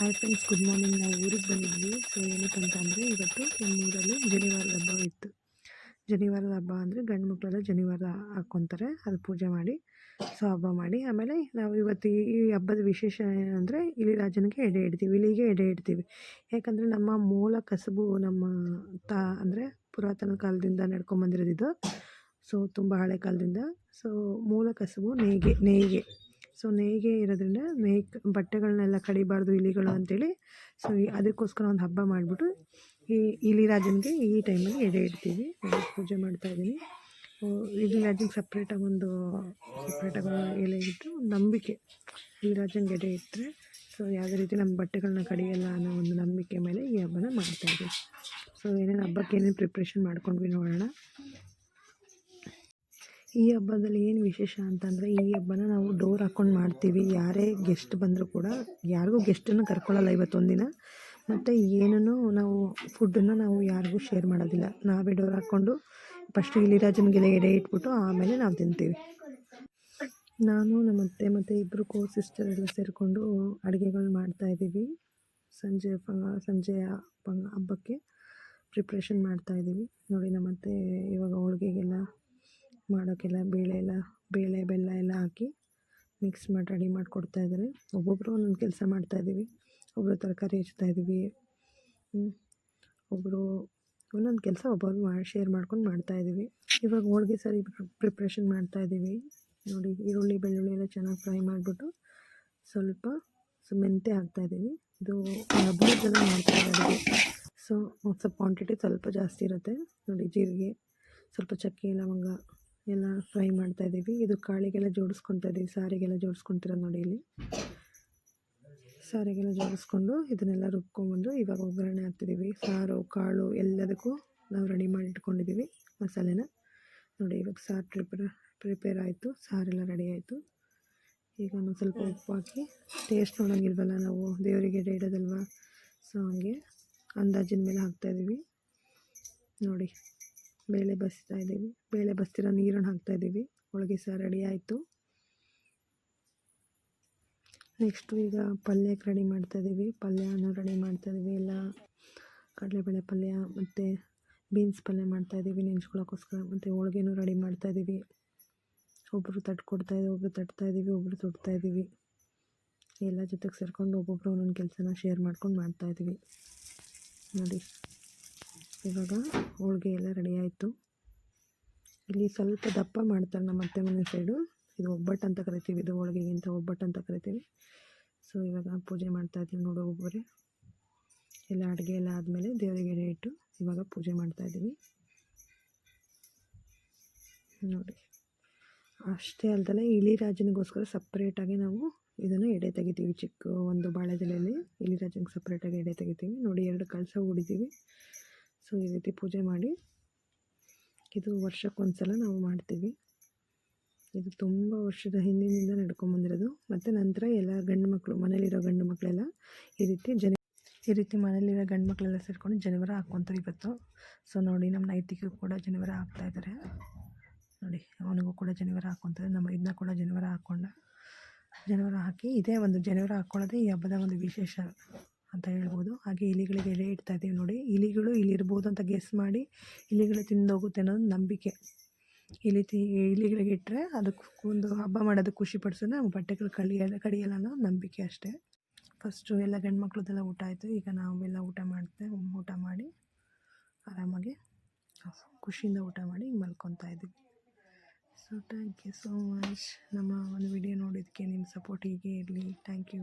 Hi friends good morning ನಾವು ಊರಿಗೆ ಬಂದಿದ್ವಿ. ಸೊ ಏನಕ್ಕೆ ಅಂದರೆ ಇವತ್ತು ನಮ್ಮ ಊರಲ್ಲಿ ಜನಿವಾರದ ಹಬ್ಬ ಇತ್ತು. ಜನಿವಾರದ ಹಬ್ಬ ಅಂದರೆ ಗಂಡು ಮಕ್ಕಳೆಲ್ಲ ಜನಿವಾರ ಹಾಕ್ಕೊತಾರೆ. ಅದು ಪೂಜೆ ಮಾಡಿ, ಸೊ, ಹಬ್ಬ ಮಾಡಿ. ಆಮೇಲೆ ನಾವು ಇವತ್ತು ಈ ಈ ಹಬ್ಬದ ವಿಶೇಷ ಏನಂದರೆ ಇಲ್ಲಿ ರಾಜನಿಗೆ ಎಡೆ ಇಡ್ತೀವಿ ಇಲ್ಲಿಗೆ ಎಡೆ ಇಡ್ತೀವಿ. ಯಾಕಂದರೆ ನಮ್ಮ ಮೂಲ ಕಸುಬು ನಮ್ಮ ತಾ, ಅಂದರೆ ಪುರಾತನ ಕಾಲದಿಂದ ನಡ್ಕೊಂಬಂದಿರೋದಿದ್ದು ಸೊ ತುಂಬ ಹಳೆ ಕಾಲದಿಂದ. ಸೊ ಮೂಲ ಕಸುಬು ನೇಯ್ಗೆ ನೇಯ್ಗೆ ಸೊ ನೇಯ್ಗೆ ಇರೋದ್ರಿಂದ ನೇಯ್ ಬಟ್ಟೆಗಳನ್ನೆಲ್ಲ ಕಡಿಬಾರ್ದು ಇಲಿಗಳು ಅಂತೇಳಿ. ಸೊ ಅದಕ್ಕೋಸ್ಕರ ಒಂದು ಹಬ್ಬ ಮಾಡಿಬಿಟ್ಟು ಈ ಇಲಿರಾಜನಿಗೆ ಈ ಟೈಮಲ್ಲಿ ಎಡೆ ಇಡ್ತೀವಿ. ಪೂಜೆ ಮಾಡ್ತಾಯಿದ್ದೀನಿ ಇಲಿ ರಾಜನಿಗೆ ಸಪ್ರೇಟಾಗಿ ಒಂದು ಸಪ್ರೇಟಾಗಿ ಎಲೆ ಇಟ್ಟು ಒಂದು ನಂಬಿಕೆ. ಇಲಿ ರಾಜನಿಗೆ ಎಡೆ ಇಟ್ಟರೆ ಸೊ ಯಾವುದೇ ರೀತಿ ನಮ್ಮ ಬಟ್ಟೆಗಳನ್ನ ಕಡಿಯಲ್ಲ ಅನ್ನೋ ಒಂದು ನಂಬಿಕೆ ಮೇಲೆ ಈ ಹಬ್ಬನ ಮಾಡ್ತಾಯಿದ್ದೀವಿ ಸೊ ಏನೇನು ಹಬ್ಬಕ್ಕೆ ಏನೇನು ಪ್ರಿಪ್ರೇಷನ್ ಮಾಡ್ಕೊಂಡ್ವಿ ನೋಡೋಣ. ಈ ಹಬ್ಬದಲ್ಲಿ ಏನು ವಿಶೇಷ ಅಂತಂದರೆ, ಈ ಹಬ್ಬನ ನಾವು ಡೋರ್ ಹಾಕ್ಕೊಂಡು ಮಾಡ್ತೀವಿ. ಯಾರೇ ಗೆಸ್ಟ್ ಬಂದರೂ ಕೂಡ, ಯಾರಿಗೂ ಗೆಸ್ಟನ್ನು ಕರ್ಕೊಳ್ಳಲ್ಲ ಇವತ್ತೊಂದಿನ. ಮತ್ತು ಏನೂ ನಾವು ಫುಡ್ಡನ್ನು ನಾವು ಯಾರಿಗೂ ಶೇರ್ ಮಾಡೋದಿಲ್ಲ. ನಾವೇ ಡೋರ್ ಹಾಕ್ಕೊಂಡು ಫಸ್ಟು ಇಲಿರಾಜನಿಗೆಲ್ಲ ಎಡೆ ಇಟ್ಬಿಟ್ಟು ಆಮೇಲೆ ನಾವು ತಿಂತೀವಿ. ನಾನು ನಮ್ಮ ಅತ್ತೆ ಮತ್ತು ಇಬ್ಬರು ಕೋ ಸಿಸ್ಟರ್ ಎಲ್ಲ ಸೇರಿಕೊಂಡು ಅಡುಗೆಗಳು ಮಾಡ್ತಾಯಿದ್ದೀವಿ ಸಂಜೆ ಪ ಹಬ್ಬಕ್ಕೆ ಪ್ರಿಪ್ರೇಷನ್ ಮಾಡ್ತಾಯಿದ್ದೀವಿ ನೋಡಿ ನಮ್ಮ ಅತ್ತೆ ಇವಾಗ ಹೋಳ್ಗೆಗೆಲ್ಲ ಮಾಡೋಕ್ಕೆಲ್ಲ ಬೇಳೆ ಎಲ್ಲ, ಬೇಳೆ, ಬೆಲ್ಲ ಎಲ್ಲ ಹಾಕಿ ಮಿಕ್ಸ್ ಮಾಡಿ ರೆಡಿ ಮಾಡಿಕೊಡ್ತಾ ಇದ್ದಾರೆ. ಒಬ್ಬೊಬ್ಬರು ಒಂದೊಂದು ಕೆಲಸ ಮಾಡ್ತಾಯಿದ್ದೀವಿ ಒಬ್ಬರು ತರಕಾರಿ ಹೆಚ್ಚುತ್ತಾಯಿದ್ದೀವಿ ಒಬ್ಬರು ಒಂದೊಂದು ಕೆಲಸ ಒಬ್ಬರು ಮಾಡಿ ಶೇರ್ ಮಾಡ್ಕೊಂಡು ಮಾಡ್ತಾಯಿದ್ದೀವಿ ಇವಾಗ ಹೋಳಿಗೆ ಸರಿ ಪ್ರಿಪ್ರೇಷನ್ ಮಾಡ್ತಾಯಿದ್ದೀವಿ ನೋಡಿ, ಈರುಳ್ಳಿ, ಬೆಳ್ಳುಳ್ಳಿ ಎಲ್ಲ ಚೆನ್ನಾಗಿ ಫ್ರೈ ಮಾಡಿಬಿಟ್ಟು ಸ್ವಲ್ಪ ಸೊ, ಮೆಂತ್ಯ ಹಾಕ್ತಾಯಿದ್ದೀವಿ ಇದು ಹಬ್ಬದ ಜನ ಇದ್ದೀವಿ ಸೊ ಸ್ವಲ್ಪ ಕ್ವಾಂಟಿಟಿ ಸ್ವಲ್ಪ ಜಾಸ್ತಿ ಇರುತ್ತೆ. ನೋಡಿ, ಜೀರಿಗೆ, ಸ್ವಲ್ಪ ಚಕ್ಕೆ, ಲವಂಗ ಎಲ್ಲ ಫ್ರೈ ಮಾಡ್ತಾ ಇದ್ದೀವಿ. ಇದು ಕಾಳಿಗೆಲ್ಲ ಜೋಡಿಸ್ಕೊತಾ ಇದ್ದೀವಿ. ಸಾರಿಗೆಲ್ಲ ಜೋಡಿಸ್ಕೊತಿರೋದು ನೋಡಿ ಇಲ್ಲಿ. ಸಾರಿಗೆಲ್ಲ ಜೋಡಿಸ್ಕೊಂಡು ಇದನ್ನೆಲ್ಲ ರುಬ್ಕೊಂಬಂದು ಇವಾಗ ಒಗ್ಗರಣೆ ಹಾಕ್ತಿದ್ದೀವಿ. ಸಾರು, ಕಾಳು ಎಲ್ಲದಕ್ಕೂ ನಾವು ರೆಡಿ ಮಾಡಿ ಇಟ್ಕೊಂಡಿದ್ದೀವಿ ಮಸಾಲೆನ. ನೋಡಿ ಇವಾಗ ಸಾರು ಪ್ರಿಪೇರ್ ಪ್ರಿಪೇರ್ ಆಯಿತು. ಸಾರೆಲ್ಲ ರೆಡಿ ಆಯಿತು. ಈಗ ಒಂದು ಸ್ವಲ್ಪ ಉಪ್ಪು ಹಾಕಿ ಟೇಸ್ಟ್ ನೋಡೋಂಗಿಲ್ವಲ್ಲ ನಾವು. ದೇವರಿಗೆ ಇಡೋದಲ್ವ ಸೊ ಹಂಗೆ ಅಂದಾಜಿನ ಮೇಲೆ ಹಾಕ್ತಾಯಿದ್ದೀವಿ ನೋಡಿ. ಬೇಳೆ ಬಸಿತಾ ಇದ್ದೀವಿ. ಬೇಳೆ ಬಸ್ತಿರೋ ನೀರನ್ನು ಹಾಕ್ತಾ ಇದ್ದೀವಿ. ಹೋಳಿಗೆ ಸಹ ರೆಡಿ ಆಯಿತು. ನೆಕ್ಸ್ಟು ಈಗ ಪಲ್ಯಕ್ಕೆ ರೆಡಿ ಮಾಡ್ತಾ ಇದ್ದೀವಿ. ಪಲ್ಯನ ರೆಡಿ ಮಾಡ್ತಾ ಇದ್ದೀವಿ. ಎಲ್ಲ ಕಡಲೆಬೇಳೆ ಪಲ್ಯ ಮತ್ತು ಬೀನ್ಸ್ ಪಲ್ಯ ಮಾಡ್ತಾಯಿದ್ದೀವಿ ನೆಂಚ್ಕೊಳ್ಳೋಕ್ಕೋಸ್ಕರ ಮತ್ತು ಹೋಳ್ಗೆನೂ ರೆಡಿ ಮಾಡ್ತಾಯಿದ್ದೀವಿ ಒಬ್ಬರು ತಟ್ಟು ಕೊಡ್ತಾಯಿದ್ದೀವಿ ಒಬ್ಬರು ತಟ್ತಾಯಿದ್ದೀವಿ ಒಬ್ಬರು ಸುಡ್ತಾಯಿದ್ದೀವಿ ಎಲ್ಲ ಜೊತೆಗೆ ಸೇರ್ಕೊಂಡು ಒಬ್ಬೊಬ್ಬರು ಒಂದೊಂದು ಕೆಲಸನ ಶೇರ್ ಮಾಡ್ಕೊಂಡು ಮಾಡ್ತಾಯಿದ್ದೀವಿ ನೋಡಿ. ಇವಾಗ ಹೋಳಿಗೆ ಎಲ್ಲ ರೆಡಿ ಆಯಿತು. ಇಲ್ಲಿ ಸ್ವಲ್ಪ ದಪ್ಪ ಮಾಡ್ತಾರೆ ನಮ್ಮ ಅತ್ತೆ ಮನೆ ಸೈಡು ಇದು ಒಬ್ಬಟ್ಟು ಅಂತ ಕರಿತೀವಿ. ಇದು ಹೋಳಿಗೆಗಿಂತ ಒಬ್ಬಟ್ಟು ಅಂತ ಕರಿತೀವಿ. ಸೊ ಇವಾಗ ಪೂಜೆ ಮಾಡ್ತಾಯಿದ್ದೀವಿ ನೋಡು ಒಬ್ಬರೇ ಎಲ್ಲ ಅಡುಗೆ ಎಲ್ಲ ಆದಮೇಲೆ ದೇವರಿಗೆ ಎಡೆ ಇಟ್ಟು ಇವಾಗ ಪೂಜೆ ಮಾಡ್ತಾಯಿದ್ದೀವಿ ನೋಡಿ. ಅಷ್ಟೇ ಅಲ್ದಲೆ ಇಲಿರಾಜನಿಗೋಸ್ಕರ ಸಪ್ರೇಟಾಗಿ ನಾವು ಇದನ್ನು ಎಡೆ ತೆಗಿತೀವಿ. ಚಿಕ್ಕ ಒಂದು ಬಾಳೆದೆಲೆಯಲ್ಲಿ ಇಲಿರಾಜನಿಗೆ ಸಪ್ರೇಟಾಗಿ ಎಡೆ ತೆಗಿತೀವಿ. ನೋಡಿ, ಎರಡು ಕಳಸ ಹೂಡಿದ್ದೀವಿ. ಸೊ, ಈ ರೀತಿ ಪೂಜೆ ಮಾಡಿ ಇದು ವರ್ಷಕ್ಕೊಂದ್ಸಲ ನಾವು ಮಾಡ್ತೀವಿ. ಇದು ತುಂಬ ವರ್ಷದ ಹಿಂದಿನಿಂದ ನಡ್ಕೊಂಬಂದಿರೋದು ಮತ್ತು ನಂತರ ಎಲ್ಲ ಗಂಡು ಮಕ್ಕಳು ಮನೇಲಿರೋ ಗಂಡು ಮಕ್ಕಳೆಲ್ಲ ಈ ರೀತಿ ಜನ, ಈ ರೀತಿ ಮನೇಲಿರೋ ಗಂಡು ಮಕ್ಕಳೆಲ್ಲ ಸೇರಿಕೊಂಡು ಜನವರ ಹಾಕ್ಕೊತಾರೆ ಇವತ್ತು. ಸೊ, ನೋಡಿ, ನಮ್ಮ ನೈತಿಗೂ ಕೂಡ ಜನವರ ಹಾಕ್ತಾಯಿದ್ದಾರೆ ನೋಡಿ, ಅವನಿಗೂ ಕೂಡ ಜನವರ ಹಾಕ್ಕೊತಾರೆ ನಮ್ಮ ಇದನ್ನ ಕೂಡ ಜನವರ ಹಾಕ್ಕೊಂಡ ಜನವರ ಹಾಕಿ ಇದೇ ಒಂದು ಜನವರ ಹಾಕ್ಕೊಳ್ಳೋದೇ ಈ ಹಬ್ಬದ ಒಂದು ವಿಶೇಷ. ಅಂತ ಹೇಳ್ಬೋದು. ಹಾಗೆ ಇಲಿಗಳಿಗೆ ಎಲೆ ಇಡ್ತಾ ಇದ್ದೀವಿ ನೋಡಿ. ಇಲಿಗಳು ಇಲ್ಲಿರ್ಬೋದು ಅಂತ ಗೆಸ್ ಮಾಡಿ ಇಲಿಗಳು ತಿಂದೋಗುತ್ತೆ ಅನ್ನೋದು ನಂಬಿಕೆ. ಇಲಿ ತಿ, ಇಲಿಗಳಿಗೆ ಇಟ್ಟರೆ ಅದಕ್ಕೆ ಒಂದು ಹಬ್ಬ ಮಾಡೋದಕ್ಕೆ ಖುಷಿ ಪಡಿಸಿದ್ರೆ ನಮ್ಮ ಬಟ್ಟೆಗಳು ಕಳಿಯಲ್ಲ, ಕಡಿಯಲ್ಲ ಅನ್ನೋ ನಂಬಿಕೆ ಅಷ್ಟೇ. ಫಸ್ಟು ಎಲ್ಲ ಗಂಡು ಮಕ್ಕಳದೆಲ್ಲ ಊಟ ಆಯಿತು. ಈಗ ನಾವೆಲ್ಲ ಊಟ ಮಾಡ್ತೇವೆ ಊಟ ಮಾಡಿ ಆರಾಮಾಗಿ ಖುಷಿಯಿಂದ ಊಟ ಮಾಡಿ ಮಲ್ಕೊತಾ ಇದ್ದೀವಿ. So thank you so much ನಮ್ಮ ಒಂದು ವಿಡಿಯೋ ನೋಡಿದ್ದಕ್ಕೆ ನಿಮ್ಮ ಸಪೋರ್ಟ್ ಹೀಗೆ ಇರಲಿ. Thank you